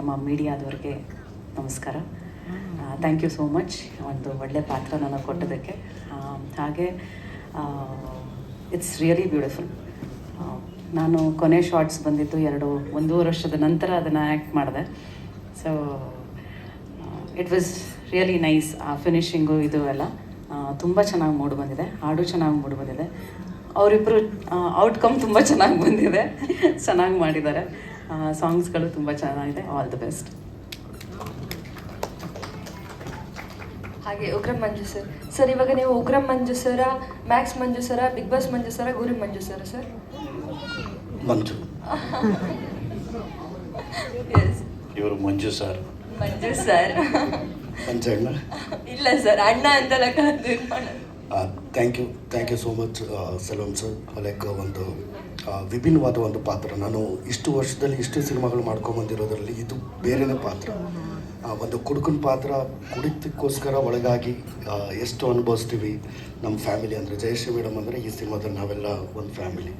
ತಮ್ಮ ಮೀಡಿಯಾದವ್ರಿಗೆ ನಮಸ್ಕಾರ. Thank you so much ಒಂದು ಒಳ್ಳೆ ಪಾತ್ರ ನನಗೆ ಕೊಟ್ಟೋದಕ್ಕೆ ಹಾಗೆ ಇಟ್ಸ್ ರಿಯಲಿ ಬ್ಯೂಟಿಫುಲ್ ನಾನು ಕೊನೆ ಶಾರ್ಟ್ಸ್ ಬಂದಿದ್ದು ಎರಡು, ಒಂದೂವರೆ ವರ್ಷದ ನಂತರ ಅದನ್ನು ಆ್ಯಕ್ಟ್ ಮಾಡಿದೆ. So it was really nice ಆ ಫಿನಿಷಿಂಗು ಇದು ಎಲ್ಲ. ತುಂಬ ಚೆನ್ನಾಗಿ ಮೂಡ್ ಬಂದಿದೆ. ಹಾಡು ಚೆನ್ನಾಗಿ ಮೂಡ್ ಬಂದಿದೆ. ಅವರಿಬ್ಬರು ಔಟ್ಕಮ್ ತುಂಬ ಚೆನ್ನಾಗಿ ಬಂದಿದೆ. ಚೆನ್ನಾಗಿ ಮಾಡಿದ್ದಾರೆ. ಸಾಂಗ್ಸ್ಗಳು ತುಂಬ ಚೆನ್ನಾಗಿದೆ. ಆಲ್ ದ ಬೆಸ್ಟ್ ಹಾಗೆ ಉಗ್ರಂ ಮಂಜು ಸರ್. ಸರ್ ಇವಾಗ ನೀವು Ugramm Manju sir Max Manju sir Bigg Boss Manju sir Guru Manju sir sir? Manju. Yes ಇವರು ಮಂಜು ಸರ್. ಮಂಜು ಸರ್. ಇಲ್ಲ ಸರ್ ಅಣ್ಣ ಅಂತೆಲ್ಲ thank you thank you so much Selvam sir like ಒಂದು ವಿಭಿನ್ನವಾದ ಒಂದು ಪಾತ್ರ. ನಾನು ಇಷ್ಟು ವರ್ಷದಲ್ಲಿ ಇಷ್ಟು ಸಿನಿಮಾಗಳು ಮಾಡ್ಕೊಂಬಂದಿರೋದ್ರಲ್ಲಿ ಇದು ಬೇರೆನೇ ಪಾತ್ರ. ಒಂದು ಕುಡುಕನ ಪಾತ್ರ ಕುಡಿತಕ್ಕೋಸ್ಕರ ಒಳಗಾಗಿ ಎಷ್ಟು ಅನುಭವಿಸ್ತೀವಿ ನಮ್ಮ ಫ್ಯಾಮಿಲಿ ಅಂದರೆ ಜಯಶ್ರೀ ಮೇಡಮ್ ಅಂದರೆ ಈ ಸಿನಿಮಾದಲ್ಲಿ ನಾವೆಲ್ಲ ಒಂದು ಫ್ಯಾಮಿಲಿ.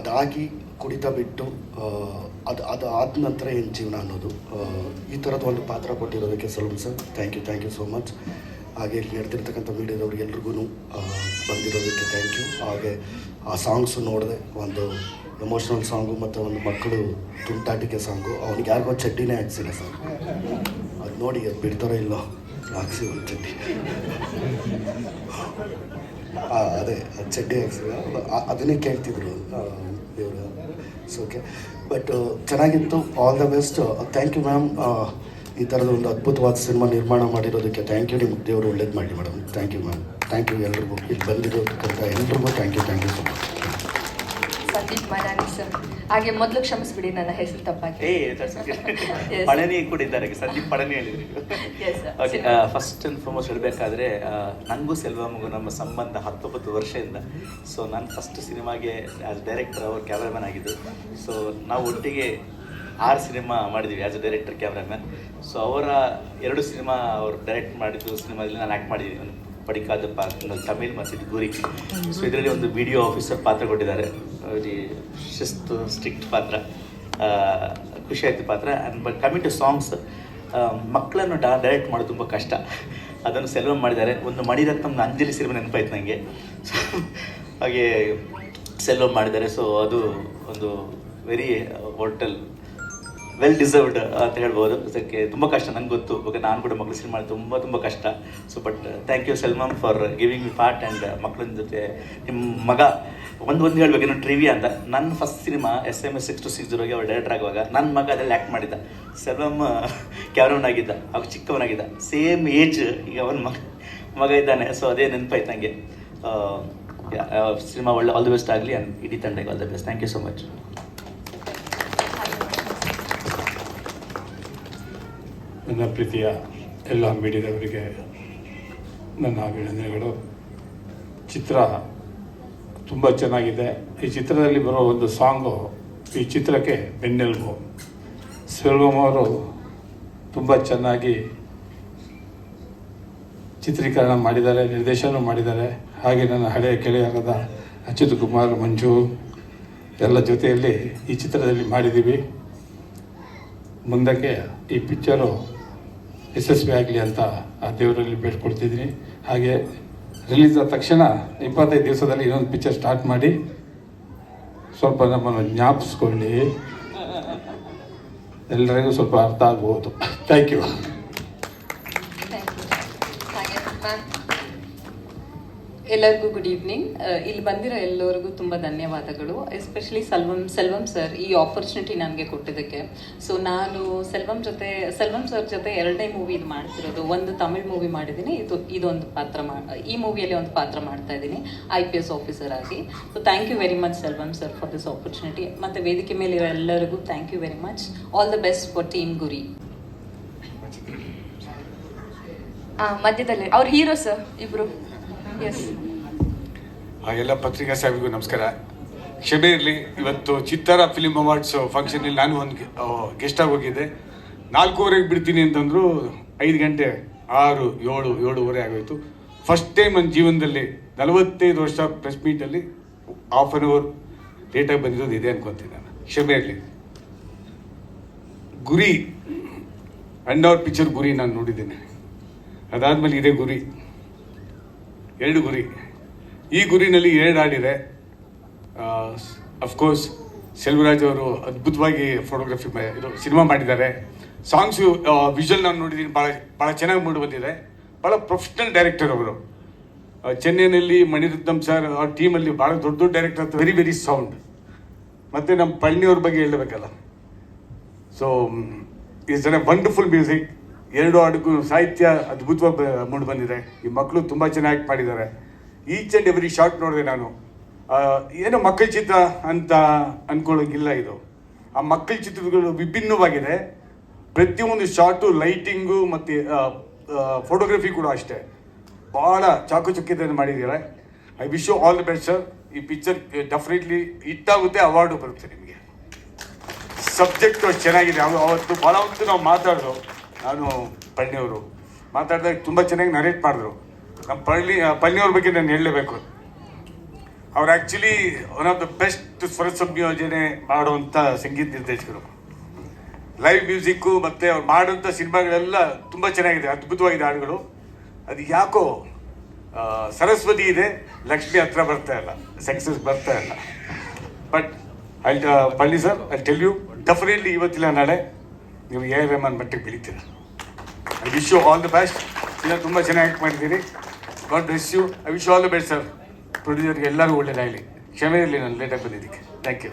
ಅದಾಗಿ ಕುಡಿತ ಬಿಟ್ಟು ಅದು ಅದು ಆದ ನಂತರ ಏನು ಜೀವನ ಅನ್ನೋದು. ಈ ಥರದ ಒಂದು ಪಾತ್ರ ಕೊಟ್ಟಿರೋದಕ್ಕೆ salon sir thank you thank you so much ಹಾಗೆ ಇಲ್ಲಿ ನಡೆದಿರ್ತಕ್ಕಂಥ ಮೀಡಿಯಾದವ್ರಿಗೆಲ್ರಿಗೂ ಬಂದಿರೋದಕ್ಕೆ ಥ್ಯಾಂಕ್ ಯು ಹಾಗೆ ಆ ಸಾಂಗ್ಸು ನೋಡಿದೆ ಒಂದು ಎಮೋಷ್ನಲ್ ಸಾಂಗು ಮತ್ತು ಒಂದು ಮಕ್ಕಳು ತುಂಟಾಟಿಕೆ ಸಾಂಗು ಅವ್ನಿಗೆ ಯಾರಿಗೋ ಚಡ್ಡಿನೇ ಹಾಕ್ಸಿಲ್ಲ ಸರ್ ಅದು ನೋಡಿ ಅದು ಬಿಡ್ತಾರೋ ಇಲ್ಲೋ, ಹಾಕ್ಸಿ ಒಂದು ಚಡ್ಡಿ. ಹಾಂ ಅದೇ, ಅದು ಚಡ್ಡಿ ಹಾಕ್ಸಿಲ್ಲ. ಅದನ್ನೇ ಕೇಳ್ತಿದ್ರು ಇವರು. ಸೊ ಓಕೆ ಬಟ್ ಚೆನ್ನಾಗಿತ್ತು. All the best thank you ma'am ಈ ಥರದ ಒಂದು ಅದ್ಭುತವಾದ ಸಿನಿಮಾ ನಿರ್ಮಾಣ ಮಾಡಿರೋದಕ್ಕೆ ಥ್ಯಾಂಕ್ ಯು ನಿಮ್ಗೆ ದೇವರು ಒಳ್ಳೇದು ಮಾಡಿ madam thank you ma'am thank you ಎಲ್ರಿಗೂ. ಇಲ್ಲಿ ಬಂದಿರೋದಕ್ಕಂತ ಎಲ್ರಿಗೂ thank you thank you so much Sandeep Marani sir ಹಾಗೆ ಮೊದಲು ಕ್ಷಮಿಸ್ಬಿಡಿ ನನ್ನ ಹೆಸರು ತಪ್ಪಾಗಿ. ಪಳನಿ ಕೂಡ ಇದ್ದಾರೆ ಸಂದೀಪ್ ಪಳನಿ ಹೇಳಿದ್ರಿ. ಓಕೆ ಫಸ್ಟ್ ಅಂಡ್ ಫಾರ್ಮೋಸ್ಟ್ ಹೇಳಬೇಕಾದ್ರೆ ನನಗೂ ಸೆಲ್ವಮ್ಗೂ ನಮ್ಮ ಸಂಬಂಧ ಹತ್ತೊಂಬತ್ತು ವರ್ಷದಿಂದ. ಸೊ ನಾನು ಫಸ್ಟ್ ಸಿನಿಮಾಗೆ ಆಸ್ ಡೈರೆಕ್ಟರ್ ಅವರು ಕ್ಯಾಮ್ರಾಮನ್ ಆಗಿದ್ದು. ಸೊ ನಾವು ಒಟ್ಟಿಗೆ ಆರು ಸಿನಿಮಾ ಮಾಡಿದ್ವಿ as a director cameraman so ಅವರ ಎರಡು ಸಿನಿಮಾ ಅವರು ಡೈರೆಕ್ಟ್ ಮಾಡಿದ್ದು ಸಿನಿಮಾದಲ್ಲಿ ನಾನು ಆ್ಯಕ್ಟ್ ಮಾಡಿದ್ದೀನಿ ಒಂದು ಪಡಿಕಾದ ಪಾತ್ರ ತಮಿಳ್ ಮತ್ತು ಗುರಿ. ಸೊ ಇದರಲ್ಲಿ ಒಂದು ವಿಡಿಯೋ ಆಫೀಸರ್ ಪಾತ್ರ ಕೊಟ್ಟಿದ್ದಾರೆ. ಶಿಸ್ತು ಸ್ಟ್ರಿಕ್ಟ್ ಪಾತ್ರ ಖುಷಿಯಾಯಿತು ಖುಷಿ ಪಾತ್ರ. And but coming to songs ಮಕ್ಕಳನ್ನು ಡಾ ಡೈರೆಕ್ಟ್ ಮಾಡೋದು ತುಂಬ ಕಷ್ಟ. ಅದನ್ನು ಸೆಲ್ವ್ ಮಾಡಿದ್ದಾರೆ. ಒಂದು ಮಣಿರತ್ನಂನ ಅಂಜಲಿ ಸಿನಿಮಾ ನೆನಪಾಯ್ತು ನನಗೆ ಹಾಗೆ ಸೆಲ್ವ್ ಮಾಡಿದ್ದಾರೆ. ಸೊ ಅದು ಒಂದು ವೆರಿ ಹೋಟೆಲ್ ವೆಲ್ ಡಿಸರ್ವ್ಡ್ ಅಂತ ಹೇಳ್ಬೋದು. ಅದಕ್ಕೆ ತುಂಬ ಕಷ್ಟ, ನಂಗೆ ಗೊತ್ತು. ಓಕೆ ನಾನು ಕೂಡ ಮಕ್ಕಳು ಸಿನಿಮಾ ತುಂಬ ತುಂಬ ಕಷ್ಟ. So but thank you Selvam for giving me part and ಮಕ್ಕಳ ಜೊತೆ ನಿಮ್ಮ ಮಗ, ಒಂದು ಒಂದು ಹೇಳ್ಬೇಕು, ಏನು ಟ್ರಿವಿ ಅಂತ. ನನ್ನ first cinema S M S six two six ಜೀರೋಗೆ ಅವ್ರು ಡೈರೆಕ್ಟರ್ ಆಗುವಾಗ ನನ್ನ ಮಗ ಅದರಲ್ಲಿ ಆ್ಯಕ್ಟ್ ಮಾಡಿದ್ದ. ಸೆಲ್ವಮ್ ಕ್ಯಾಮ್ರಮನ್ ಆಗಿದ್ದ, ಅವಾಗ ಚಿಕ್ಕವನಾಗಿದ್ದ. ಸೇಮ್ ಏಜ್ ಈಗ ಅವನ ಮಗ ಮಗ ಇದ್ದಾನೆ. ಸೊ ಅದೇ ನೆನಪಾಯ್ತು ನನಗೆ ಸಿನಿಮಾ ಒಳ್ಳೆ ಆಲ್ ದ ಬೆಸ್ಟ್ ಆಗಲಿ ಆ್ಯಂಡ್ ಇಡೀ ತಂಡಕ್ಕೆ all the best thank you so much ನನ್ನ ಪ್ರೀತಿಯ ಎಲ್ಲ ಮೀಡಿಯಾದವರಿಗೆ ನನ್ನ ಅಭಿನಂದನೆಗಳು. ಚಿತ್ರ ತುಂಬ ಚೆನ್ನಾಗಿದೆ. ಈ ಚಿತ್ರದಲ್ಲಿ ಬರೋ ಒಂದು ಸಾಂಗು ಈ ಚಿತ್ರಕ್ಕೆ ಬೆನ್ನೆಲುಬು. ಸೆಲ್ವಮ್ ಅವರು ತುಂಬ ಚೆನ್ನಾಗಿ ಚಿತ್ರೀಕರಣ ಮಾಡಿದ್ದಾರೆ ನಿರ್ದೇಶನ ಮಾಡಿದ್ದಾರೆ. ಹಾಗೆ ನನ್ನ ಹಳೆಯ ಗೆಳೆಯರಾದ ಅಚ್ಯುತ್ ಕುಮಾರ್, ಮಂಜು ಎಲ್ಲ ಜೊತೆಯಲ್ಲಿ ಈ ಚಿತ್ರದಲ್ಲಿ ಮಾಡಿದ್ದೀವಿ. ಮುಂದಕ್ಕೆ ಈ ಪಿಕ್ಚರು ಯಶಸ್ವಿ ಆಗಲಿ ಅಂತ ಆ ದೇವರಲ್ಲಿ ಬೇಡ್ಕೊಳ್ತಿದ್ದೀನಿ ಹಾಗೆ ರಿಲೀಸ್ ಆದ ತಕ್ಷಣ ಇಪ್ಪತ್ತೈದು ದಿವಸದಲ್ಲಿ ಇನ್ನೊಂದು ಪಿಕ್ಚರ್ ಸ್ಟಾರ್ಟ್ ಮಾಡಿ ಸ್ವಲ್ಪ ನಮ್ಮನ್ನು ಜ್ಞಾಪಿಸ್ಕೊಳ್ಳಿ. ಎಲ್ಲರಿಗೂ ಸ್ವಲ್ಪ ಅರ್ಥ ಆಗ್ಬೋದು. ಥ್ಯಾಂಕ್ ಯು ಎಲ್ಲರಿಗೂ ಗುಡ್ ಈವ್ನಿಂಗ್ ಇಲ್ಲಿ ಬಂದಿರೋ ಎಲ್ಲರಿಗೂ ತುಂಬ ಧನ್ಯವಾದಗಳು. ಎಸ್ಪೆಷಲಿ ಸೆಲ್ವಂ ಸೆಲ್ವಂ ಸರ್ ಈ ಆಪರ್ಚುನಿಟಿ ನನಗೆ ಕೊಟ್ಟಿದ್ದಕ್ಕೆ. ಸೊ ನಾನು ಸೆಲ್ವಂ ಜೊತೆ ಸೆಲ್ವಂ ಸರ್ ಜೊತೆ ಎರಡನೇ ಮೂವಿ ಇದು ಮಾಡ್ತಿರೋದು. ಒಂದು ತಮಿಳ್ ಮೂವಿ ಮಾಡಿದ್ದೀನಿ. ಇದು ಇದೊಂದು ಪಾತ್ರ ಮಾ ಈ ಮೂವಿಯಲ್ಲಿ ಒಂದು ಪಾತ್ರ ಮಾಡ್ತಾ ಇದ್ದೀನಿ. ಐ ಪಿ ಎಸ್ ಆಫೀಸರ್ ಆಗಿ. So thank you very much Selvam sir for this opportunity ಮತ್ತು ವೇದಿಕೆ ಮೇಲೆ ಇರೋ ಎಲ್ಲರಿಗೂ thank you very much all the best for team ಗುರಿ ಆ, ಮಧ್ಯದಲ್ಲಿ. ಅವ್ರ ಹೀರೋ ಸರ್ ಇಬ್ರು. ಆ ಎಲ್ಲ ಪತ್ರಿಕಾ ಸಾಹೇಬ್ರಿಗೂ ನಮಸ್ಕಾರ. ಕ್ಷಮೆ ಇರಲಿ. ಇವತ್ತು ಚಿತ್ತಾರ ಫಿಲಿಮ್ ಅವಾರ್ಡ್ಸ್ ಫಂಕ್ಷನಲ್ಲಿ ನಾನು ಒಂದು ಗೆಸ್ಟಾಗಿ ಹೋಗಿದ್ದೆ. ನಾಲ್ಕೂವರೆಗೆ ಬಿಡ್ತೀನಿ ಅಂತಂದ್ರು ಐದು ಗಂಟೆ ಆರು, ಏಳು, ಏಳುವರೆ ಆಗೋಯ್ತು. ಫಸ್ಟ್ ಟೈಮ್ ನನ್ನ ಜೀವನದಲ್ಲಿ ನಲವತ್ತೈದು ವರ್ಷ ಪ್ರೆಸ್ ಮೀಟಲ್ಲಿ ಹಾಫ್ ಆನ್ ಅವರ್ ಲೇಟಾಗಿ ಬಂದಿರೋದು ಇದೆ ಅನ್ಕೊತೀನಿ ನಾನು. ಕ್ಷಮೆ ಇರಲಿ. ಗುರಿ, ಅಣ್ಣವ್ರ ಪಿಕ್ಚರ್ ಗುರಿ ನಾನು ನೋಡಿದ್ದೇನೆ. ಅದಾದಮೇಲೆ ಇದೇ ಗುರಿ. ಎರಡು ಗುರಿ. ಈ ಗುರಿನಲ್ಲಿ ಎರಡು ಹಾಡಿದೆ ಅಫ್ಕೋರ್ಸ್ ಸೆಲ್ವರಾಜ್ ಅವರು ಅದ್ಭುತವಾಗಿ ಫೋಟೋಗ್ರಫಿ ಇದು ಸಿನಿಮಾ ಮಾಡಿದ್ದಾರೆ. ಸಾಂಗ್ಸು ವಿಜುವಲ್ ನಾನು ನೋಡಿದ್ದೀನಿ ಭಾಳ ಭಾಳ ಚೆನ್ನಾಗಿ ಮೂಡಿ ಬಂದಿದೆ. ಭಾಳ ಪ್ರೊಫೆಷ್ನಲ್ ಡೈರೆಕ್ಟರ್ ಅವರು. ಚೆನ್ನೈನಲ್ಲಿ ಮಣಿರತ್ನಂ ಸರ್ ಅವ್ರ ಟೀಮಲ್ಲಿ ಭಾಳ ದೊಡ್ಡ ದೊಡ್ಡ ಡೈರೆಕ್ಟರ್ ವೆರಿ ವೆರಿ ಸೌಂಡ್ ಮತ್ತು ನಮ್ಮ ಪಳ್ಳಿಯವ್ರ ಬಗ್ಗೆ ಹೇಳಬೇಕಲ್ಲ. So is a wonderful music ಎರಡು ಅಡುಗು ಸಾಹಿತ್ಯ ಅದ್ಭುತವಾಗಿ ಮೂಡಿ ಬಂದಿದೆ. ಈ ಮಕ್ಕಳು ತುಂಬ ಚೆನ್ನಾಗಿ ಮಾಡಿದ್ದಾರೆ ಈಚ್ ಆ್ಯಂಡ್ ಎವ್ರಿ ಶಾರ್ಟ್ ನೋಡಿದೆ ನಾನು. ಏನು ಮಕ್ಕಳ ಚಿತ್ರ ಅಂತ ಅನ್ಕೊಳ್ಳೋಂಗಿಲ್ಲ ಇದು. ಆ ಮಕ್ಕಳ ಚಿತ್ರಗಳು ವಿಭಿನ್ನವಾಗಿದೆ. ಪ್ರತಿಯೊಂದು ಶಾರ್ಟು, ಲೈಟಿಂಗು ಮತ್ತು ಫೋಟೋಗ್ರಫಿ ಕೂಡ ಅಷ್ಟೇ. ಭಾಳ ಚಾಕುಚಕ್ಯತೆಯನ್ನು ಮಾಡಿದ್ದೀರಾ. I wish you all the best, sir. ಈ ಪಿಕ್ಚರ್ ಡೆಫಿನೆಟ್ಲಿ ಹಿಟ್ಟಾಗುತ್ತೆ ಅವಾರ್ಡು ಬರುತ್ತೆ ನಿಮಗೆ. ಸಬ್ಜೆಕ್ಟು ಚೆನ್ನಾಗಿದೆ. ಅವ, ಅವತ್ತು ಭಾಳ ಹೊತ್ತು ನಾವು ಮಾತಾಡಿದ್ರು ನಾನು ಪಳ್ಳಿಯವರು. ಮಾತಾಡಿದಾಗ ತುಂಬ ಚೆನ್ನಾಗಿ ನರೇಟ್ ಮಾಡಿದ್ರು. ನಮ್ಮ ಪಳ್ಳಿ ಪಳ್ಳಿಯವ್ರ ಬಗ್ಗೆ ನಾನು ಹೇಳಲೇಬೇಕು. ಅವ್ರು actually one of the best ಸ್ವರ ಸಂಯೋಜನೆ ಮಾಡುವಂಥ ಸಂಗೀತ ನಿರ್ದೇಶಕರು. ಲೈವ್ ಮ್ಯೂಸಿಕ್ಕು ಮತ್ತು ಅವ್ರು ಮಾಡುವಂಥ ಸಿನಿಮಾಗಳೆಲ್ಲ ತುಂಬ ಚೆನ್ನಾಗಿದೆ, ಅದ್ಭುತವಾಗಿದೆ ಹಾಡುಗಳು. ಅದು ಯಾಕೋ ಸರಸ್ವತಿ ಇದೆ, ಲಕ್ಷ್ಮಿ ಹತ್ರ ಬರ್ತಾ ಇಲ್ಲ ಸಕ್ಸಸ್ ಬರ್ತಾ ಇಲ್ಲ. But I Palli sir I tell you definitely ಇವತ್ತಿಲ್ಲ ನಾಳೆ ನೀವು ಎ ರೆಹಮಾನ್ ಮಟ್ಟಿಗೆ ಬೆಳಿತೀರ. I wish you all the best ಇಲ್ಲ ತುಂಬ ಚೆನ್ನಾಗಿ ಆ್ಯಕ್ಟ್ ಮಾಡಿದ್ದೀರಿ. God bless you I wish all the best sir ಪ್ರೊಡ್ಯೂಸರ್ಗೆ ಎಲ್ಲರೂ ಒಳ್ಳೆಯದಾಗಲಿ ಕ್ಷಮೆ ಇರಲಿ, ನಾನು ಲೇಟಾಗಿ ಬಂದಿದ್ದಕ್ಕೆ. Thank you